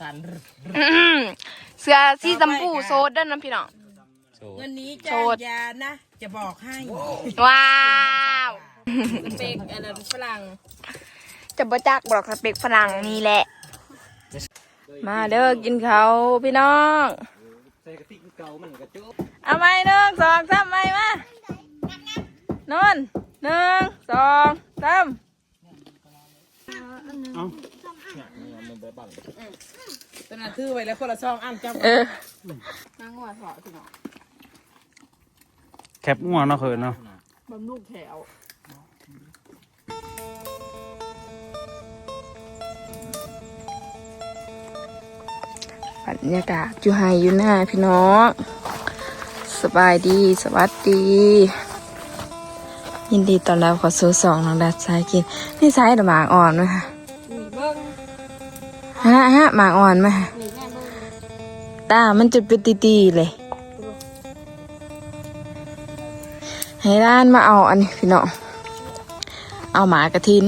สันอื้อเสื้อสีชมพูโซดเด้อน้ำพี่น้องโชว์เงินนี้โสจ้างดยานะ จะบอกให้ว้าว เป็กอันนั้นฝรั่งจะบ่จักบอกสเปกฝรั่งนี่แหละ มาเด้อกินเขาวพี่น้องใส่กระติกเก่ามันกระจุบเอาไหมหนึ่งสองสามไหมมานอนหนึ่งสองสามมันไปบัง ตอนนั้นถือไว้แล้วคนละซองอ้ำจับเออนั่งหัวเถาะพี่น้องแคปง่วงเนาะเขินเนาะบำรุงแถวบรรยากาศอยู่ไฮอยู่หน้าพี่น้องสบายดีสวัสดี ยินดีต้อนรับเขอสู่สองน้องดัดสายกินนี่สายดอกหมากอ่อนไหมคะมีเบิ้ง ฮะฮะหมากอ่อนไหมคะมีแม่เบิ้งตา มันจะเป็นตีๆเลย ให้ร้านมาเอาอันนี้พี่น้อง เอาหมากระทิน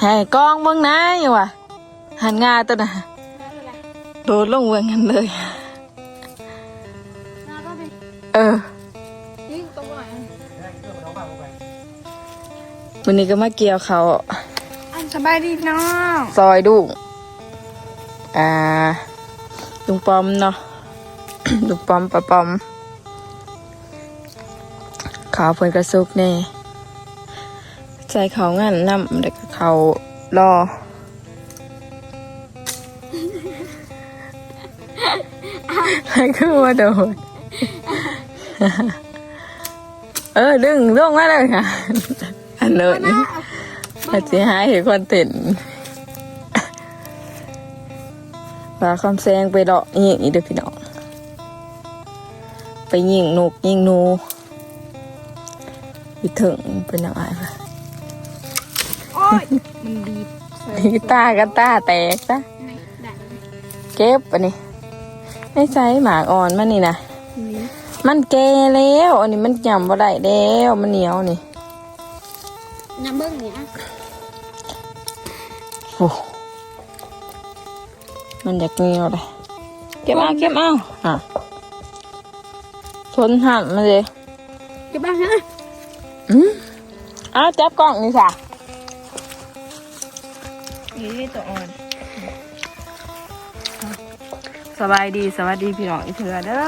ให้กล้องเบื้องหน้าอยู่ว่ะหันงาตัวน่ะ โดดลงเวงกันเลย เออนี่ตัวไหนวันนี้ก็มาเกี่ยวเขาวสบายดีพี่น้อง ซอยดุง อ่าลุงปอมเนาะลุงปอมปะปอมขาวเพิ่นกระซุกแน่ใจเขางั้นน้ำเด็กเขารอให้คือว่าโดนเออ ดึงลงมาเลยค่ะ อันเลยอาจจะหายเห็นคอนเทน ต์ว่าคำแซงไปเลาะยิงอีเด้อพี่น้องไปยิงนกยิงหนูอยู่ถึงเป็นยังไงปะโอ้ยมันดีกีตาร์กันตาแตกซะเก็บอันนี้ไม่ใช่หมากอ่อนมันนี่นะมันแก่แล้วอันนี้มันยำบ่ได้แล้วมันเหนียวนี่น้ำเบิ้งเนี่ยโอ้ มันอยากเหนียวเลยเก็บเอาเก็บเอาอะทนหันมาเลยเก็บบ้างฮะอืมเอ้าวจับกล่องนี่ค่ะนี่ตัวอ่อนสบายดีสวัสดีพี่น้องอีกเถือเด้อ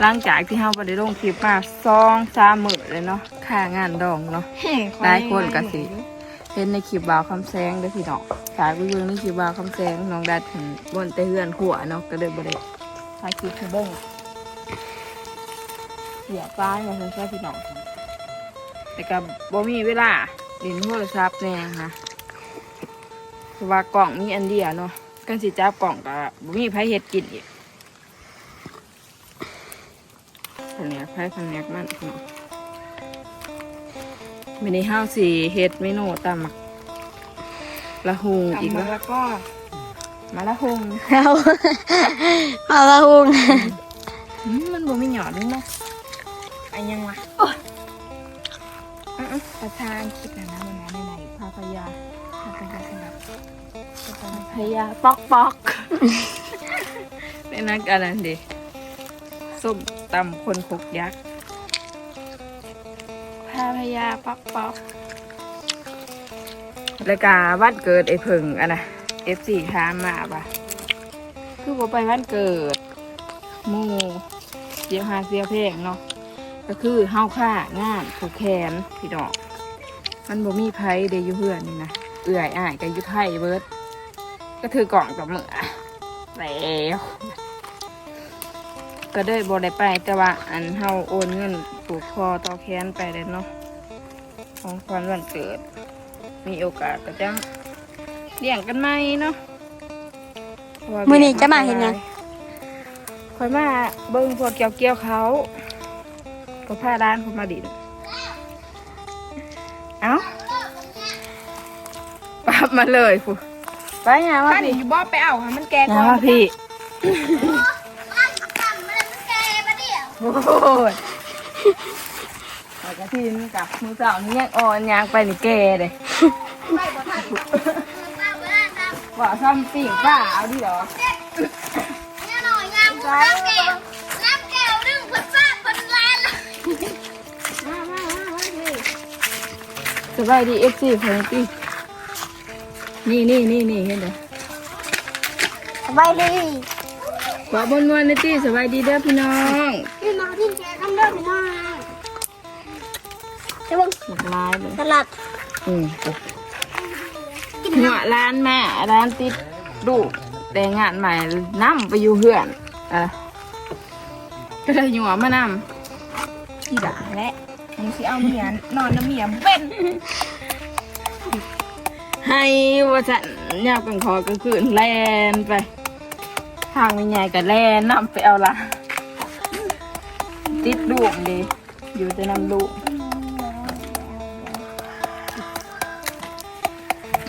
หลังจากที่เฮาไปได้ลงคลิปมาสองสามมื้อเลยเนาะค่างานดองเนาะหลายคนก็สิ เห็นในคลิปบ่าวคำแซงเด้อพี่น้องฝากไปเบิ่งในคลิปบ่าวคำแซงน้องดัดถึงบนแต่เฮือนขัวเนาะก็เลยบ่ได้ถ่ายคลิปให้เบิ่งเสียป้ายมาเพิ่นแค่พี่น้องแต่ก็บ่มีเวลาเล่นโทรศัพท์แน่นะคือว่ากล่องมีอันเดียวเนาะกันสิจับกล่องก็บ่มีไผเฮ็ดกินอีกแผนกไผแผนกมันพี่น้อง มินิห้าวสีเฮ็ดเมนูตำหมักละหุงอีกทำมาแล้วแล้วก็มาละหุงเอาเอาละหุงอืมมันบ่มีหยอดนี่เนาะอันยังวะอื้อๆประธานคิดนะนะมันนะในไหนพาพยาพาพยาสนับพยาปอกปอกเป็นนักอะไรดิส้มตำคนคกยักษ์พาพยาป๊อกป๊อกแล้วก็วันเกิดไอ้เพิ่งอะนะเอฟซีถามมาปะคือบ่ไปวันเกิดหมูเสียวหาเสียวเพลงเนาะก็คือเฮาค่างานผูกแขนพี่ดอก มันบ่มีไผเดอยู่เพื่อนนี่นะเอื่อยอ้ายกับยุไทยเบิดก็ถือกล่องกับมือแล้วก็ได้บ่ได้ไปแต่ว่าอันเฮาโอนเงินผูกคอต่อแขนไปแล้วเนาะ ของขวัญวันเกิด มีโอกาสก็จะเลี้ยงกันไหมเนาะเพราว่ามื้อนี้จะมาเฮ็ดหยังคอยมาเบิ่งพวกเกี่ยวเกี่ยวเขาก็พาร้านเขามาดิน เอ้าปรับมาเลยฟูไปหามาถ้าหนีพี่อยู่บ่ไปเอาค่ะมันแก่หาก่อนมาพี่โอ้ย ปกติมันกับมือเสานี่ยังอ่อนยางไปนี่แกเลยว่าซ้ำปีกป้าเอาดิเหรอเนี่ยหน่อยงามกูน้ำแก้วน้ำแก้วดึงพันซ่าพันแลนสบายดีเอฟซีของตี้นี่นี่นี่นี่เห็นเด้อสบายดีขอบนวันนะตีสบายดีเด้อพี่น้องพี่มาที่แกทำเรื่องพี่น้อง จะบังหลากหลายเลยสลัดอืมหัวร้านแม่ร้านติดดูกแต่งงานใหม่น้ำไปอยู่เหือนอะก็เลยหัวมานำที่ด่าและมึงสิเอาเมียนอนน้ำเมียเป็นให้ว่าฉันยากกันคอกลางคืนแลนไป ทางใหญ่ๆกับแลนนำไปเอาละติดลูกดีอยู่จะนำลูก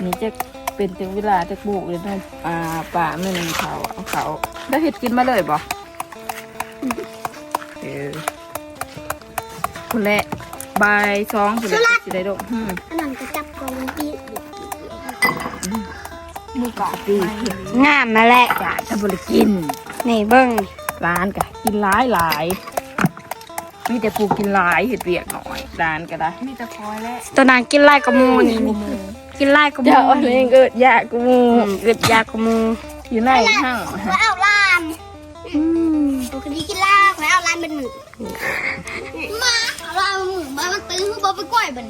นี่จะเป็นจังเวลาจะปลูกเลยนะอ่าป่าไม่มีเขาเอาเขาได้เห็ดกินมาเลยบ่เออคุณแหละบายสองคุณแหละสิได้ดอกอืมอันนั้นก็จับกองปีหมูกรอบดีงามมาแหละจ่าจะบริกินนี่เบิ้งร้านกะกินหลายหลายมีแต่ปลูกกินหลายเห็ดเบียกหน่อยร้านก็ได้มีแต่คอยและตัวนางกินไล่กระมูนี่นี่ กินไล่กระมูเจ้าอะไรเกิดยากกูอืมเกิดยากระมูอยู่ในห้างไว้เอาลานอืมปกติกินลากไว้เอาลานเป็นหมึกมาเอาลานเป็นหมึกมามันตื้อคือบ่ไปกล้วยบัน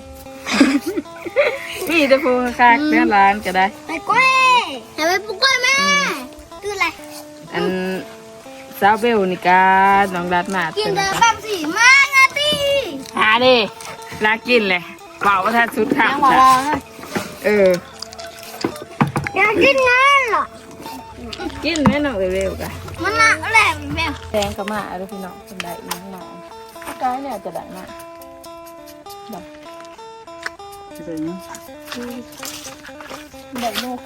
มีแต่ปลูกคักๆเนื้อร้านก็ได้ ไปกล้วยให้ไปปลูกกล้วยแม่คืออะไรอันสาวเบลนี่กาน้องรัดมากินเต็มเดอแบบสีมากอะตีหาดิลากินเลยเป่าว่าถ้าสุดขังจ้ะ เออ อยากกินงั้นเหรอกินแม่น้องเร็วๆกะมันละแหลมแบบแตงก็มาเด้อพี่น้องคนใดอีกหน่อยกายเนี่ยจะได้มากแบบได้นก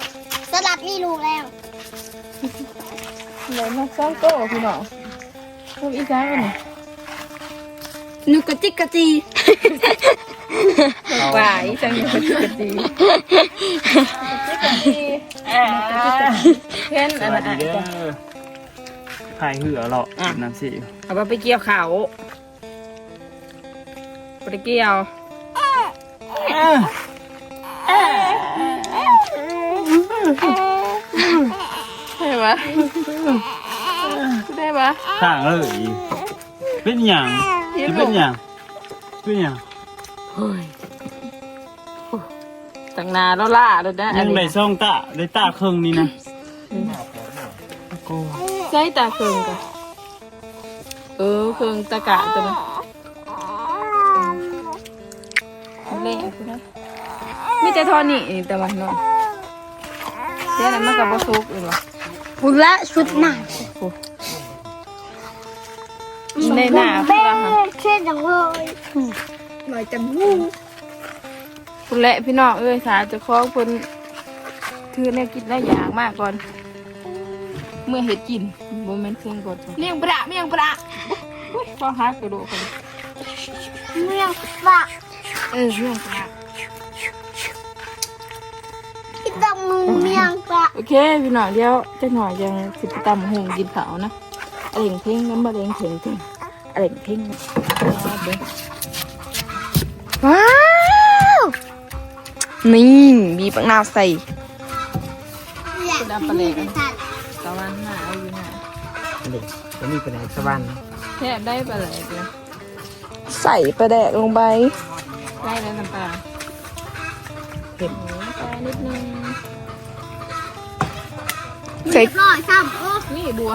สลัดมีลูกแล้วได้นกสองโตวพี่น้องนกอีสานกันนี่นุกกระจิกกระจี ปลาอีสานอยู่กับกะจีกะจีเพื่อนอันนั้นดีอะเด้อขายเหือหรอกน้ำสิเอาไปเกี่ยวเขาไปเกี่ยวได้ปะได้ปะต่างเลยเป็นอย่างจะเป็นอย่างเป็นอย่าง เฮ้ยตั้งนานแล้วล่ะเดี๋ยวนะอัยันงนี้ได้ซ่องตาได้ตาเครื่องนี่นะโอ้ใช้ตาเคืองกันเออเคืองตะกะตัวนั้นเละคือนะมีแต่ทอนี่นี่แต่วันนอนเดี๋ยวนั้นมันกับบซุกเลยหรอบุญละสุดหนักในหน้าคือว่าค่ะ เช่นจังเลย หน่อยจังหูคุณและพี่น้องเอ้ยสาจะขอคนคือแนวกินได้อย่างมากก่อน เมื่อเห็ดกินโมเมนต์เสียงกดเมี่ยงปลาเมี่ยงปลาอุ้ยพอฮักกระโดดกันเมืองปะเออเมี่ยงปลาคิดจังมือเมืองปะโอเคพี่น้องเดี๋ยวจะหน่อยยังสิบตำหงกินเขาวนะอะไรอย่างเพ่งน้ำมะเร็งเพ่งเพ่งอะไรอย่างเพ่งนะเด้อ ว้าว นี่บีบมะนาวใส่คุณดำปลาเล็กตะวันหน้าเอาอยู่หน้าเด็กจะมีเป็นไงสวรรค์แค่ได้ปลาเล็กเลยใส่ปลาแดกลงไป ได้แล้วน้ำปลาเผ็ดหมูปลานิดนึงใส่เรียบร้อยซ้ำโอ้นี่บัว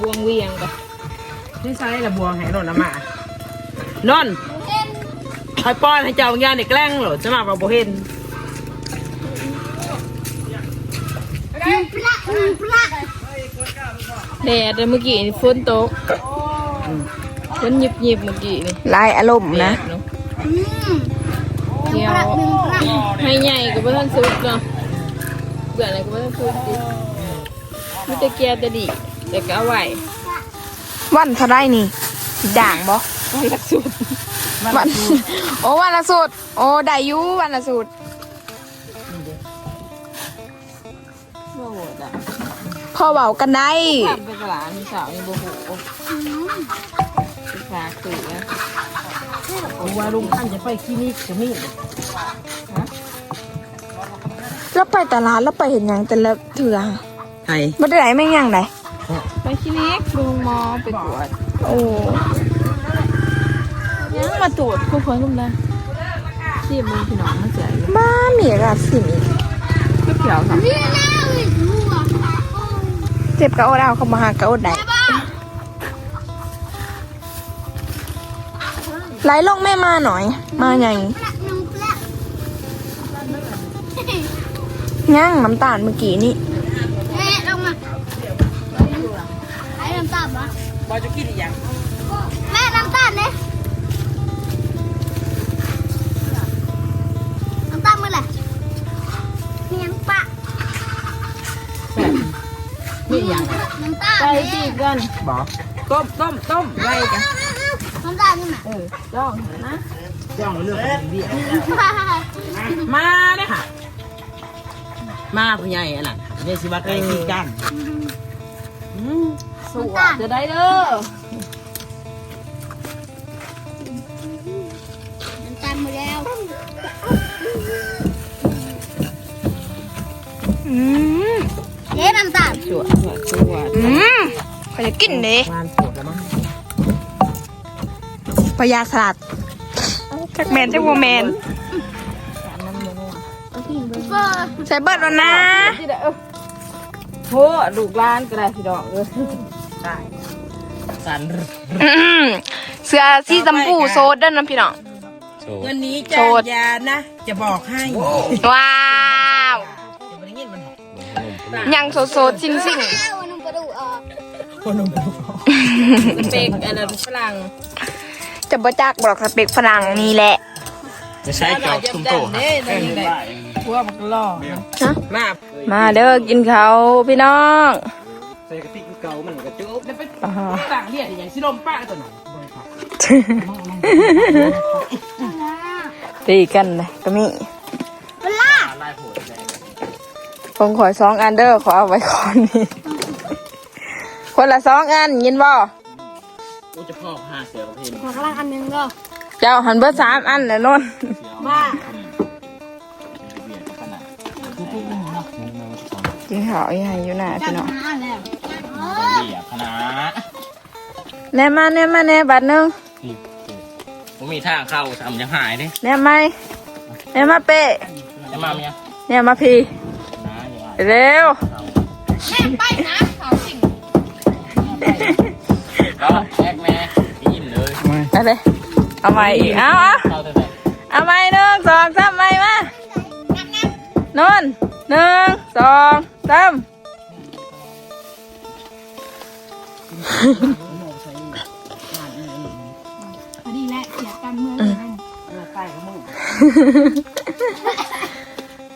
บวงเวียงกับที่ใช้ระบวงให้นนน้ำมานน คอยป้อนให้เจ้าย่างเด็กแกล้งเหรอจะมากับโบเห็นหนึ่งปลาหนึ่งปลาแดดแต่เมื่อกี้นี่ฝนตกฝนหยิบหยิบๆเมื่อกี้นี่ลายอารมณ์นะเนาะอืมเดี๋ยวหนึ่งปลาให้ใหญ่กับท่านซุปเนาะเบื่ออะไรกับท่านซุปดิมีแต่เกียร์แต่ดีแต่ก็เอาไว้วันเท่าไรนี่ด่างบ่ไว้รักสุด วันโอ้วันละสูตรโอ้ได้อยูวันละสูตรโอ้โหด่ะพ่อเบากันได้ไปตลาดมีสาวมีโบโหไปฝากสื่อผมว่าลุงท่านจะไปคลินิกจะมีแล้วไปตลาดแล้วไปเห็นหยังแต่ละเถื่อไทยไม่ได้ไหนไม่งยังไหนไปคลินิกลุงหมอไปตรวจโอ้ ยังมาตรวจคู่คนลุงนะที่มึงพี่น้องมาเสียอยู่บ้าเมียกับสิก็เขียวค่ะนี่นะวิสหัวเจ็บกระโอดเอาเขามาหากระโอดได้ไหลลงแม่มาหน่อย มาอย่างประนุงละย่างน้ำตาลเมื่อกี้นี่เอ๊ะลงมาไอ้น้ำตาลปะบอจะกินอีกอย่างแม่น้ำตาลเนี่ย น้ำตาลไปเนี่ยจีบกันบอกต้มต้มต้มไว้กันน้ำตาลนี่มาเออจ้องนะย่องเรื่องของเบี้ยมาเนี่ยค่ะ มาผู้ใหญ่อันนั้นเนี่ยสิว่าไก่ที่กันสวดจะได้เด้อน้ำตาลมือแล้วอืมเอ๊ะน้ำตาลสวดสวดสวด อืมเขาจะกินเลยงานปวดแล้วมั้งปยาสลัดจักแมนจักโมแมนเฟอร์ใส่เบิร์ดแล้วนะที่ได้เออโหลูกหล้านก็ได้พี่ดอกเออได้สันอืมเสือสีชมพูโซดเด้านน้ำพี่น้อง เงินนี้โสจะดยานะ จะบอกให้ว้าวจะไม่ได้ยินมันยังโซโซจริงสิง อ้าวนุ่มกระดูกออกคนนมสเปกอันนั้นฝรั่งๆจะบ่จักบอกสเปกฝรั่งนี่แหละไม่ใช่จอบตุ้มโตเด้ได้ยังไงพวกมันก็ล่อนะมามาเด้อกินเขาวพี่น้องใส่กระติกเก่ามันกระจุกจะไปต่างเรียกอย่างสิลมป้าตัวไหนตีกันเลยก็มีเวลาลายโหดแดงผมขอสองอันเด้อขอเอาไว้ก่อนนี่ คนละสองอันยินบ่กูจะพ่อห้าเสือกับเพนขอข้างล่างอันหนึงก็เจ้าหันเบอร์สามอันแหละนนท์มาเบียดขนาดกินข้าวยังไงอยู่น่ะจัพี่ดน้องมาแล้วเบียดขนาดแน่มาแน่มาแน่บัตรหนึงนี่ผมมีทางเข้าทำยังหายดิแน่ไหมแน่มาเป๊ะจะมาเมียแน่มาพี่น้าอย่าเร็วก็ เอาเลยเอาใหม่อีกเอาเอาเข้าแต่ไหนเอาใหม่หนึ่งสองสามใหม่มานนท์หนึ่งสองสามพอดีแหละเสียกันเมื่อไหร่ใกล้กับมึง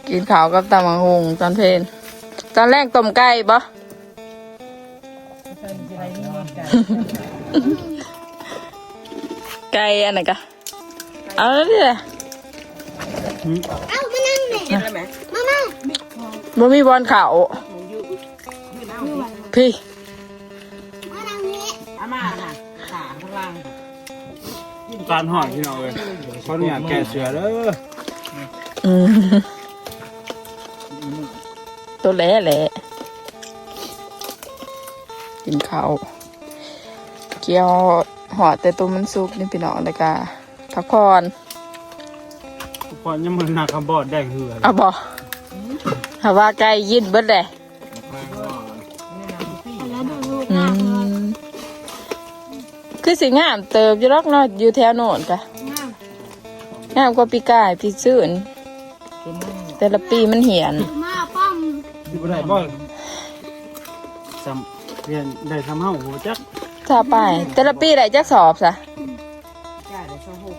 กินข้าวกับตำมังหงตอนเพลนตอนแรกต้มไก่ปะใช่จะ ไรนี่มันกันไก่อันไหนกะเอาแล้วดิเอ้ามานั่งเนี่ยกินแล้วไหมมานั่งบ่มีบอลเขาพี่มานั่งนี้อามาน่ะขาข้างล่างการห่อที่เราเลยเพราะเนี่ยแกเสือเด้ออืมตัวแหล่แหละกินข้าวเกี่ยวห อดแต่ตัวมันสุกนี่พี่น้องเลยกะพักผ่อนพอยังมันหนักคำบอดแดงเหือเอาบ่ถ้าว่าไก่ยินเบิดเลยแล้วดูลูกอืมคือสิงามเติบอยู่รอกเนาะอยู่แถวโน่นกะงามกว่าปีกายปีซื่นแต่ละปีมันเหียนมาป้อมที่บ่ได้บ่ซ้ำเรียนได้ทำเฮาหัวจัก ถ้าไปแต่ละปีได้จักสอบซะแก่ได้ช่องหก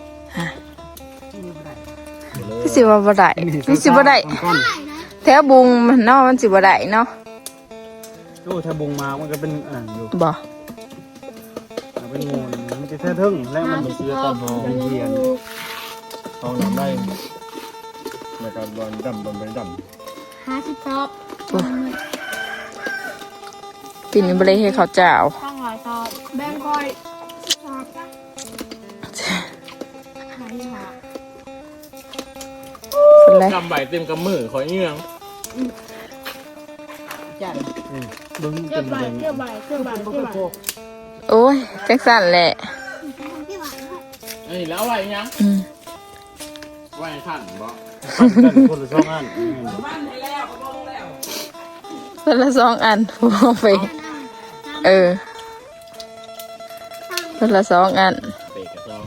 พี่สิว่าบ่ได้พี่สิบ่ได้ก้อนแถวบุงมันเนาะมันสิบ่ได้เนาะโอ้ถ้าบงมามันก็เป็นอ่านอยู่บ่เป็นงูมันจะแท้ทึ่งและมันเสือตอนหอเรียนเอาน้ำได้ในการบอลดำบอลไปดหาสิบตอบ ปีนี้บ่ได้ให้เขาวเจ้าข้างหลายตอนแบงคอยชอบจ้ะไหนหาเป็นไรกำใบเต็มกำมือขอยเงี้ยงจันเบิ้งเที่เต็ยวมใบเต็มเที่ยวใบเที่ยวใบบ่เที่เคยวยใบโกกโอ้ยจังสั่นแหละที่หวานไอ้แล้วไว้ยังอืมไว้ขันบ่กันคนละสองอันบ้านให้แล้วก็บ่งแล้วคนละสองอันพวกไป เออคนละสองอันเตะกระจอก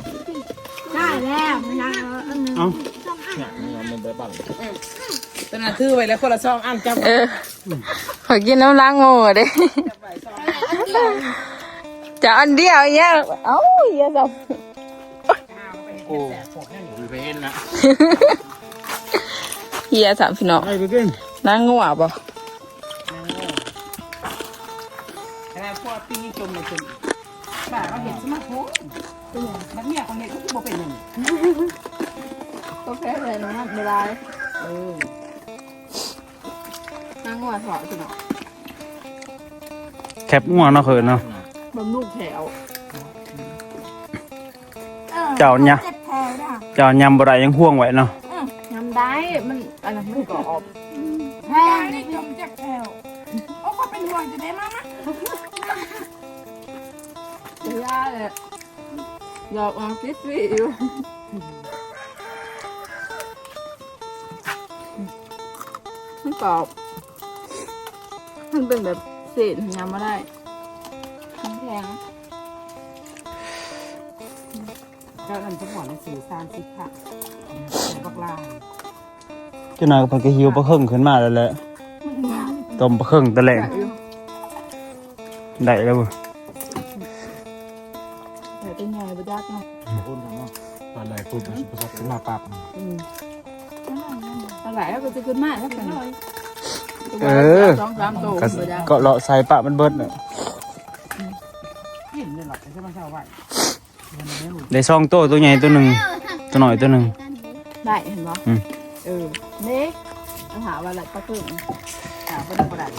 ได้แล้วมันยังอันนึงเอ้าเนี่ยมันมันไปปั่นตอนนั้นถือไว้แล้วคนละซองอันจับเออขอกินน้ำล้างโง่เด้จะอันเดียวเนี่ยเอ้าเยอะจังโอ้ยไปเห็นนะเฮียสามพี่น้องไอ้ไปกิน ล้างโง่บ่แล้ว พวกปีนี้จมมาจมป้าเขาเห็นสมาโพนักเมียของเด็กก็คือบ่เป็นหนึ่งก็แค่เลยนะเวลาเออนั่งหัวถอดสิเนาะแคปง่วงเนาะเขินเนาะบำรุงแถวเจ้าเนี่ยเจ็บแผลด่ะเจ้ายำบ่ได้ยังห่วงไว้เนาะยำได้มันอันนั้นมันกรอบแผลนี่จมเจ็บแผลโอ้ก็เป็นห่ว งจะได้มั้งจะยาเลยหยอกมาคิดวิอยู่ มันกรอบมันเป็นแบบเศษยำมาได้มันแข็งเจ้านั่นจะหมอนสื่อสารสิค่ะบักลาเจ้านายก็เพิ่นก็หิวปลาเครื่องขึ้นมาแล้วแหละต้มปลาเครื่องตะแหลง ได้แล้วบ่แต่เป็นไงบุยักเนาะคนเนาะตอนไหนพูดมันประสบขึ้นมาปั๊บอะไรแล้วก็จะขึ้นมาแล้วกันเออสองสามตัวก็บุยักก็เลาะใส่ปะมันเบิดน่ะกินเลยหรอกใช่ไหมเช้าไว้ได้ซองโตตัวใหญ่ตัวหนึงตัวน้อยตัวหนึงได้เห็นปะอืมเออเน็กอาหารวันละปลาครึ่งถามเป็นกระดาษ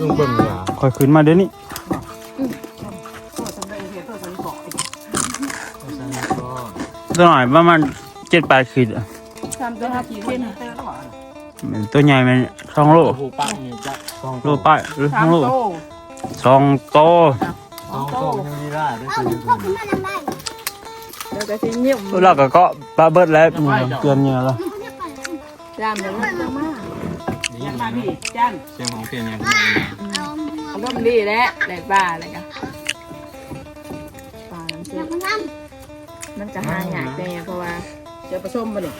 ลุงเบิ่งเหรอค่อยขึ้นมาเดี๋ยวนี้ตัวน้อยประมาณ7-8ขีดอะสามตัวห้าขีดเส้นเต้นตลอดมันตัวใหญ่มันสองโลโอ้โหปังเนี่ยจะสองโลป้าหรือสสาองโลโตสองโตสองโตยังมีได้ได้เอาคือถึงพวกมันทำได้แล้วก็ทิ้งเงียบแล้วก็เกาะปลาเบิดแล้วเตือนเงี้ยแล้ว ยามเดี๋ยวมันจะมา ยันมาพี่จันเสียงของเปลี่ยนยังเอาอารมณ์ดีแล้วแหลกบ้าอะไรกันปลาน้ำอซุยากปมาทมันจะหายหายไปเพราะว่าเจอผสมมาเนี่ย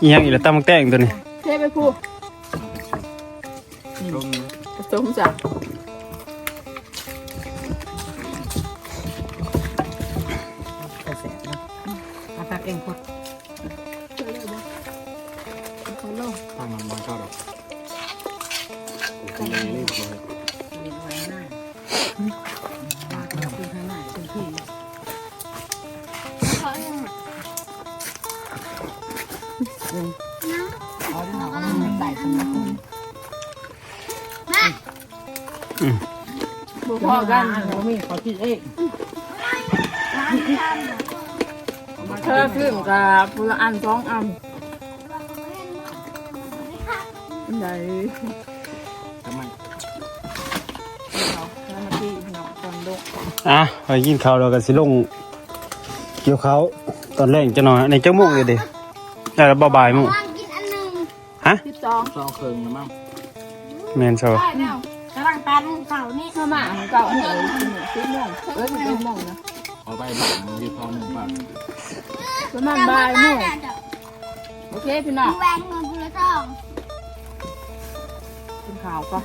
อีหยังอีละตำมักแต่งตัวนี้เทไปพูดผสมจ้ะกระแสนะมาตักเองคน พอกันเขามีเขาคิดเองเธอขึ้นกับพูละอันสองอันไหนทำไมเราแล้วมาที่หนองคนลูกอะไปกินข้าวแล้วก็สิลงเกี่ยวข้าวตอนแรกจะนอนในจังโมงเลยเดิได้แล้วบ่ายๆโมงำวางกินอันหนึ่งฮะสิบสองสองเครื่องนะมั้งแม่นซะได้แล้วกำลังตันเสานี่ข้ามาของเก่าเหนื่อยกินหนึ่งสิบโมงเอ้ยสิบโมงนะเอาไปแบบมึงยืดพอหนึ่งปังประมาณบ่ายโมงโอเคพี่น้องแหวงเงินกุละทองกินข้าวก่อน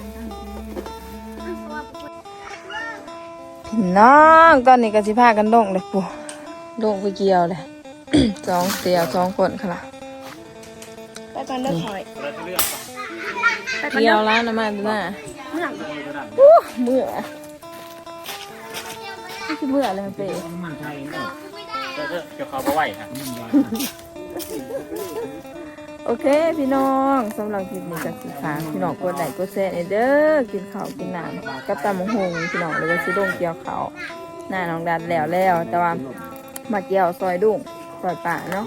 พี่น้องตอนนี้ก็สิพากันลงเลยปู่ลงไปเกี่ยวเลยสองเตียวสองคนค่ะล่ะไปก่อนเด้อคอยเกี่ยวแล้วนะมาดูหน้า อู้เมื่อนี่คือเมื่อเลยเป้มันไทยเดี๋ยวเขาไปไหวฮะโอเคพี่น้องสำหรับคลิปนี้ก็สิฝากพี่น้องกดไลค์กดแชร์เด้อกินข้าวกินน้ำกับตำมะฮงพี่น้องเลยก็สิลงเกี่ยวข้าวหน้าน้องดัดแล้วแล้ว แต่ว่ามาเกี่ยวซอยดุ้งซอยป่าเนาะ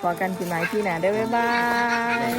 พอกันกินไม้ที่หนาเด้อบ๊ายบาย